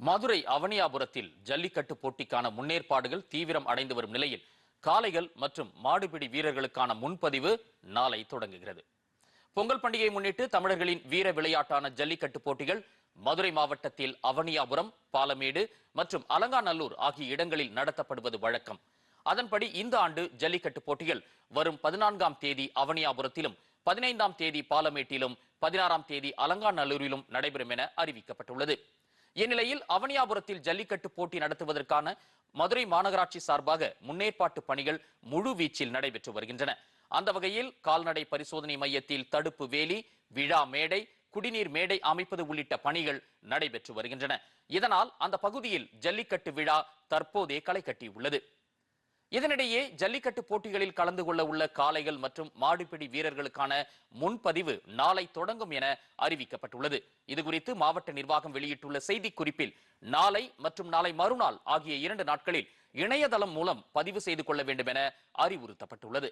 மதுரை அவனியாபுரத்தில் ஜல்லிக்கட்டு போட்டிக்கான முன்னேற்பாடுகள் தீவிரம் அடைந்து வரும் நிலையில் காளைகள் மற்றும் மாடுபிடி வீரர்களுக்கான முன்பதிவு நாளை தொடங்குகிறது. பொங்கல் பண்டிகையை முன்னிட்டு தமிழர்களின் வீர விளையாட்டான ஜல்லிக்கட்டு போட்டிகள் மதுரை மாவட்டத்தில் அவனியாபுரம் பாலமேடு மற்றும் அலங்காநல்லூர் ஆகிய இடங்களில் நடத்தப்படுவது வழக்கம். அதன்படி இந்த ஆண்டு ஜல்லிக்கட்டு போட்டிகள் வரும் பதினான்காம் தேதி அவனியாபுரத்திலும் பதினைந்தாம் தேதி பாலமேட்டிலும் பதினாறாம் தேதி அலங்காநல்லூரிலும் நடைபெறும் என அறிவிக்கப்பட்டுள்ளது. இந்நிலையில் அவனியாபுரத்தில் ஜல்லிக்கட்டு போட்டி நடத்துவதற்கான மதுரை மாநகராட்சி சார்பாக முன்னேற்பாட்டு பணிகள் முழு வீச்சில் நடைபெற்று வருகின்றன. அந்த வகையில் கால்நடை பரிசோதனை மையத்தில் தடுப்பு வேலி விழா மேடை குடிநீர் மேடை அமைப்பது உள்ளிட்ட பணிகள் நடைபெற்று வருகின்றன. இதனால் அந்த பகுதியில் ஜல்லிக்கட்டு விழா தற்போதே களை கட்டியுள்ளது. இதனிடையே ஜல்லிக்கட்டு போட்டிகளில் கலந்து கொள்ள உள்ள காளைகள் மற்றும் மாடுபிடி வீரர்களுக்கான முன்பதிவு நாளை தொடங்கும் என அறிவிக்கப்பட்டுள்ளது. இதுகுறித்து மாவட்ட நிர்வாகம் வெளியிட்டுள்ள செய்திக்குறிப்பில் நாளை மற்றும் நாளை மறுநாள் ஆகிய இரண்டு நாட்களில் இணையதளம் மூலம் பதிவு செய்து கொள்ள வேண்டும் என அறிவுறுத்தப்பட்டுள்ளது.